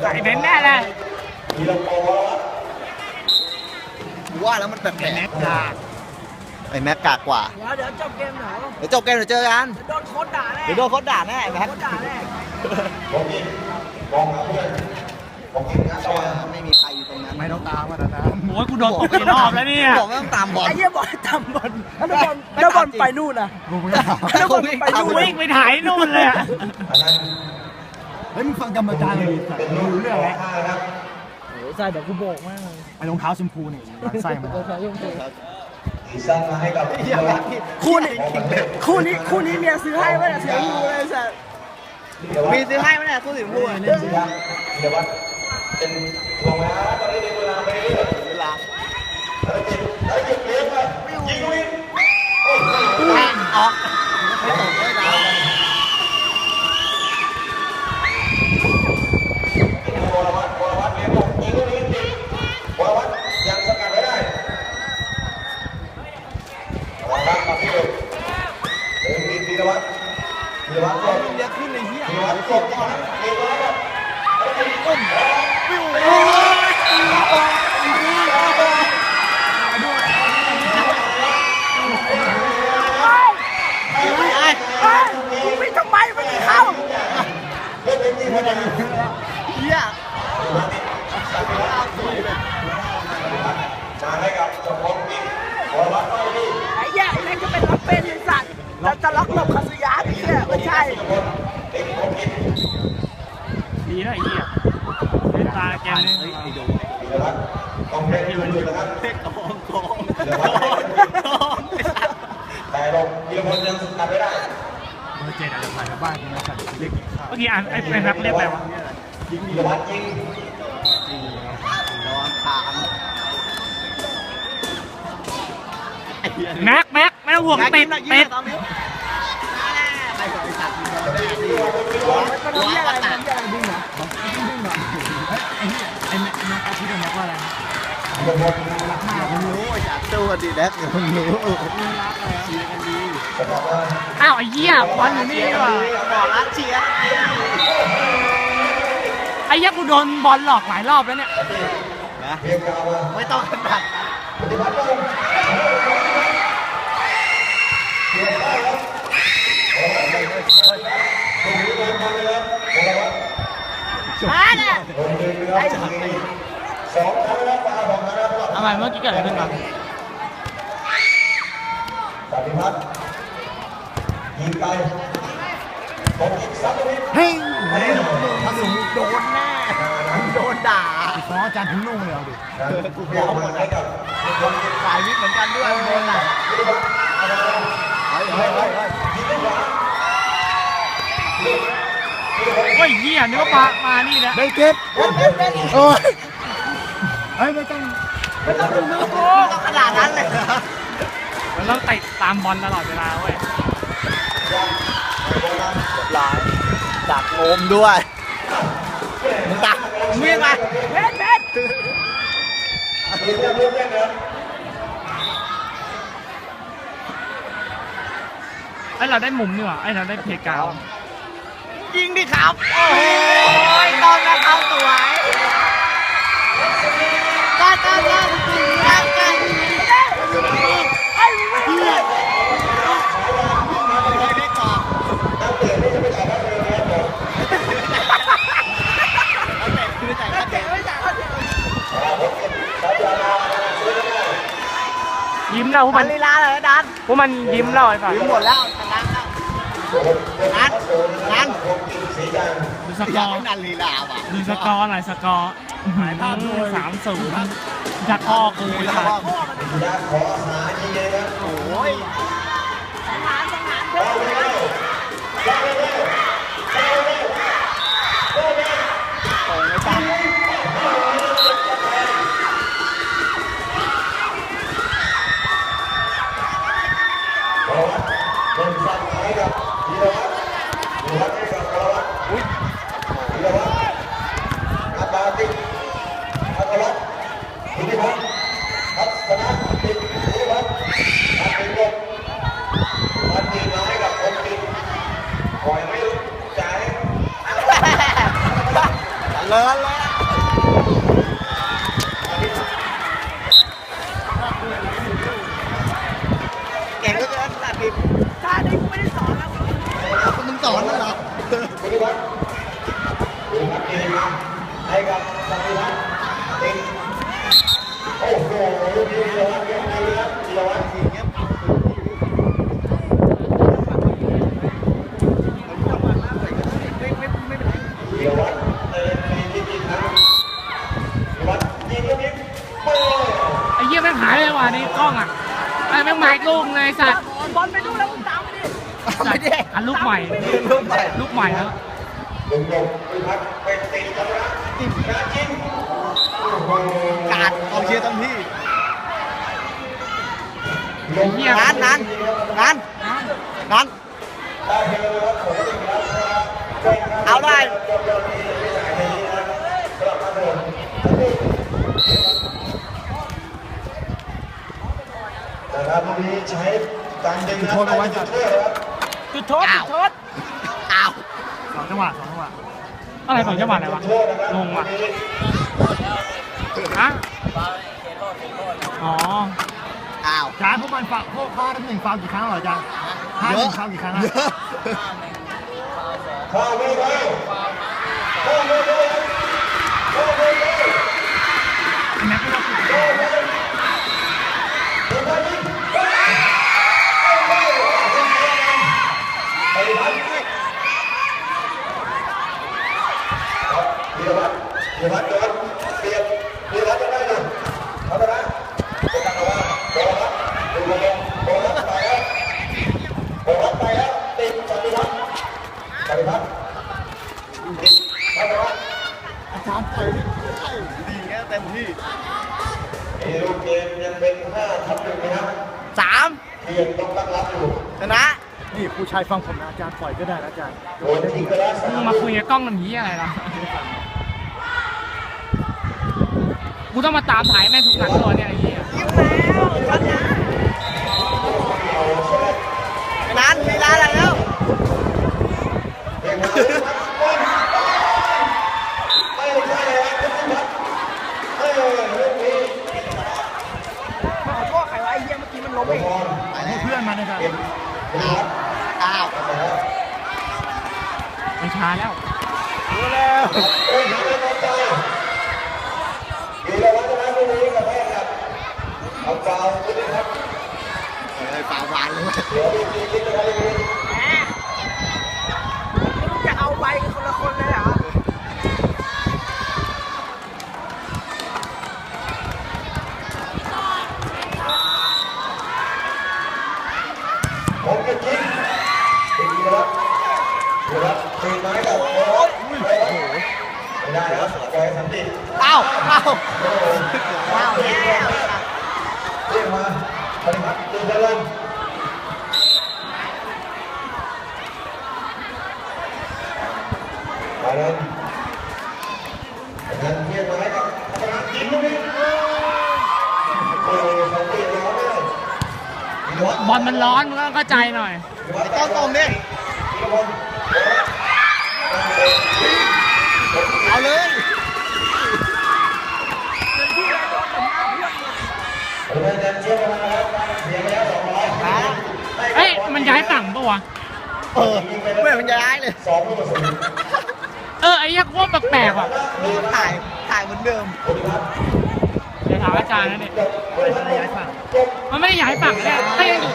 ไอ้เบนซ์แน่เลยว่าแล้วมันแปลกแม็กกาๆไอ้แม็กกากกว่า เดี๋ยวเดี๋ยวจบเกมหนาวเดี๋ยวจบเกมเดี๋ยวเจอกันโดนโค้ดด่าแน่เดี๋ยวโดนเขาด่าแน่ไอ้แม็กโค้ดด่าแน่ไม่มีใครอยู่ตรงนั้นไม่ต้องตามมาแต่นะโอ้ยกูโดนตบกี่รอบแล้วเนี่ยบอกไม่ต้องตามบอลไอ้เหี้ยบอลทำบอลแล้วบอลแล้วบอลไปนู่นน่ะกูไม่ต้องตามแล้วบอลไปนู่นวิ่งไปถ่ายนู่นเลยอะ เฮ้ยมึงฟังกรรมการเลยดิสัตว์รู้เรื่องแล้วใส่เดี๋ยวกูโบกมากเลยไอ้รองเท้าชมพูนี่มันไส้มันคู่นี้คู่นี้คู่นี้เมียซื้อให้ไหมเนี่ยเสียงูเลยสัสมีซื้อให้ไหมเนี่ยคู่สีชมพูอะเล่นซื้อเวลาออกไม่ตกไม่ดาว เยอะขึ้นเลยเฮีย มึงไม่ทำไมไม่ได้เข้า เฮียไอ้เหี้ยไอ้แม่งจะเป็นล็อกเป็นสัตว์จะจะล็อกหลบคาสยาไอ้เหี้ยไม่ใช่ดีนะไอ้เหี้ยเล่นตาแกมนี่เบอร์เจ็ดอาจจะผ่านกับบ้านกูนะสัตว์เรียกกินข้าวเมื่อกี้อ่านไอ้เป็นนักเรียกอะไรวะระวังทางแม็กแม็กไม่ต้องห่วงติดติดตอนนี้ใครบอกไอ้สัตว์มันทำเหี้ยอะไรมันทำเหี้ยอะไรดึงเหรอไอ้เหี้ยไอ้แม็กแม็กอาทิตย์แม็กว่าอะไรมึงรู้ไอ้สัตว์ตู้ดีแดกมึงรู้ อ้าวไอ้เหี้ยบอลอยู่นี่ว่ะบอกรักเชียร์ไอ้เหี้ยกูโดนบอลหลอกหลายรอบแล้วเนี่ยนะไม่ต้องขนาดไอ้ทำไมเมื่อกี้เกิดอะไรขึ้น วะเฮ้ยถ้าสมมติโดนแน่โดนด่าฟ้องอาจารย์ถึงนุ่งเลยเอาดิกูบอกหมดเลยกับสายวิทย์เหมือนกันด้วยโดนด่าเฮ้ยเฮ้ยเฮ้ยโอ้ยเหี้ยนึกว่าปลามานี่นะได้เก็บโอ้ยเฮ้ยไม่ต้องไม่ต้องดูมือกูขนาดนั้นเลยมันต้องติดตามบอลตลอดเวลาเว้ย ลายดักงมด้วยดักมึงยังไงเพชรเพชรไอ้ยเราได้มุมนี่หว่าไอเราได้เพกาวยิงดิครับ โอ้โหต้องนะครับสวยก้าก้าก้าก้าก้า ไอ้มึงไม่ทำเลย ยิ้ม แล้วพวกมัมันนลีลาเลยดันพวกมันยิ้มแล้วไอ้สัสถึงหมดแล้วชนะแล้วนัดนัดดูสกอยาอกให้ร์นันลีลาว่ะ ดูสกอร์หน่อยสกอร์สามศูนย์จากพ่อกูไอ้สัสโอ้ยคอย สอนนั่นเหรอคุณวัฒน์คุณวัฒน์เองมาให้กับสันติวัฒน์ติดโอ้โหลูกนี้ธีรวัฒน์เก็บดีครับธีรวัฒน์เงี้ยธีรวัฒน์เตะฟรีที่ติดนะธีรวัฒน์ยิงลูกนี้โอ้ยไอ้เหี้ยแม่งหายเลยว่ะในกล้องอะไอ้แม่งหมายลูกเลยสัตว์บอลไปดูแล้วมึงตาม ไปดิไม่ได้อันลูกใหม่ ลูกใหม่ลูกใหม่แล้วลงลงธีรวัฒน์เป็นติดแล้วนะติดนะจริงโอ้โหกาดกองเชียร์เต็มที่ลงเหี้ยงานงานงานงานได้เร็วเลยครับผมก็ติดแล้วนะครับเอาได้นะครับลูกนี้ใช้การดึงนะได้จุดโทษนะครับ จุดโทษจุดโทษอ้าว สองจังหวะสองจังหวะอะไรสองจังหวะอะไรวะโทษนะครับงงว่ะลูกนี้ฮะอ๋ออ้าว จานพวกมันฝากพวกข้าทั้งหนึ่งฟาวกี่ครั้งเหรอจานห้าเยหนึ่อะงฟาวกี่ครั้งเยอะอะเข้าไม่ได้เข้าไม่ได้เข้าไม่ได้ แม็กไม่ต้องพูด เข้าไม่ได้ดูไปดิไปพัดธีรวัตรธีรวัตรโดนเปลี่ยนธีรวัตรจะได้หนึ่งเอาไปนะโดนเอาว่าโดนครับดูลงโดนครับไปแล้วโดนครับไปแล้วติดสันติวัฒน์ สันติวัฒน์ติดสันติวัฒน์อาจารย์ไปดีแค่เต็มที่นี่ลูกเกมยังเป็น5ทับหนึ่งนะครับสามที่ยังต้องตั้งรับอยู่ชนะนี่ผู้ชายฟังผมนะอาจารย์ปล่อยก็ได้นะอาจารย์โดนทิ้งไปแล้วสามึงมมาคุยกับกล้องน้ำนี้ยอะไรล่ะกูต้องมาตามถ่ายแม่งทุกนัดตัวเนี่ยไอ้เหี้ย ยิ้มแล้วบอลนะ นันมีลาอะไรแล้ว เด็กมาไม่ใช่แล้วคุณพัฒน์เออลูกนี้ ขอโทษใครวะไอ้เหี้ย เมื่อกี้มันล้เลไปแล้เพื่อนมันนะครับอ้าวมันช้าแล้วรู้แล้วโอ้ยทำไมน้องใจธีรวัตรชนะลูกนี้กับแม่ครับเอาฟาวล์นิดนึงครับเออฝ่าหวานเลย เดี๋ยวลูกนี้คิดอะไรอย่างนี้ แหมมึงจะเอาใบกันคนละคนเลยเหรอ ผมจะยิงธีรวัตรธีรวัตรตีไม้กับโอ้ยไม่ได้แล้วแกสันติ อ้าวอ้าว ว้าวแล้ว เรียกมาปฏิบัติตื่นตะลึงไปเลยเงินเทียบมาให้กับพนักกินลูกนี้โอ้ยสันติร้อนเลยธีรวัตร บอล มันร้อนมึงก็เข้าใจหน่อยธีรวัตรต้องตรงดิธีรพลเอาเลยผมจะเดินเชียร์มาแล้วเสียไปแล้วสองร้อยเอ้ยมันย้ายฝั่งปะวะ เออเมื่อมันจะย้ายเลยสองลูกกระสุนเออไอ้เหี้ยโคตรแปลกๆว่ะถ่ายถ่ายเหมือนเดิมเดี๋ยวถามอาจารย์นะเนี่ยมันไม่ย้ายฝั่งมันไม่ได้ย้ายฝั่งแค่ก็ยังอยู่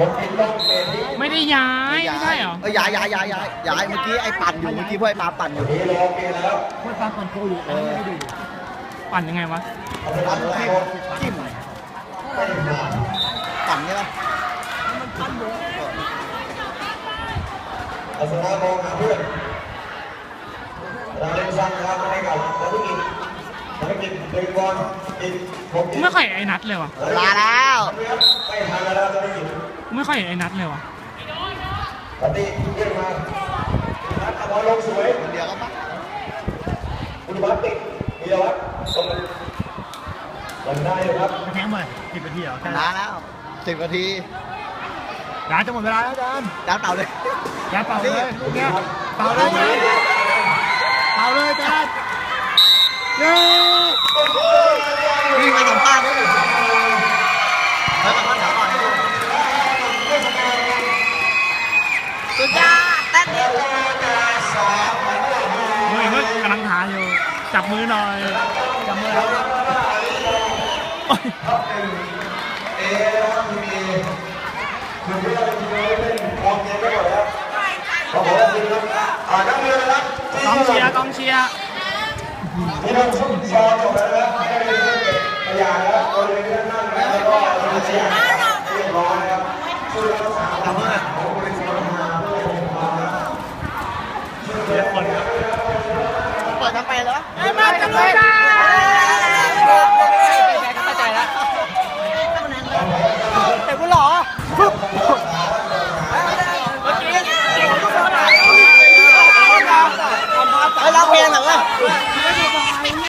ผมเห็นต้องเป็นที่ไม่ได้ย้ายไม่ใช่เหรอเออย้ายย้ายย้ายย้ายย้ายเมื่อกี้ไอ้ปั่นอยู่เมื่อกี้พวกไอ้ปาปั่นอยู่นี่รอเกมแล้วเพื่อนฟังคนโกอยู่อันนี้ไม่ได้ดูปั่นยังไงวะเอาไปทำที่จิ้มไม่ได้มาปั่นใช่ปะเอาสนามมองหาเพื่อนเราเล่นสั้นนะครับไม่เก่าแล้วทุกทีแล้วก็กินดึงบอลกินผมกูกินไม่ค่อยเห็นไอ้นัทเลยว่ะลาแล้ว ไม่ทันแล้วจะได้กินกูไม่ค่อยเห็นไอ้นัทเลยว่ะปฏิเยี่ยมมานัดเอาบอลลงสวยเดี๋ยวก็ปะคุณวัดติดมีวัดตรงมันได้เลยครับแข่งมาสิบนาทีเหรออาจารย์ลาแล้วสิบนาทีจานจะหมดเวลาแล้วอาจารย์จ้าเต่าเลยจานเป่าเลยลูกเนี้ยเป่าเลยจานเป่าเลยจานเย้ วิ่งมาสัมภาษณ์ด้วยแล้วสัมภาษณ์ถามก่อน จับมือหน่อย จับมือแล้วโอ้ยเอนะครับทีมเอคือที่เราทีมเราเล่นมองเกมได้หมดแล้วขอบคุณครับอ่านักเรียนนะครับที่กองเชียร์กองเชียร์ที่เราชุบซอนจบแล้วนะครับให้ได้เล่นเก็บขยแล้วบริเวณด้านหน้าแล้วก็ทำขยะเรียบร้อยนะครับช่วยรักษาความสะอาดของบริเวณสนามมาเพื่อความรัก เดี๋ยวคน เปิดทำ ไปเหรอ ไอ้มานจะเลย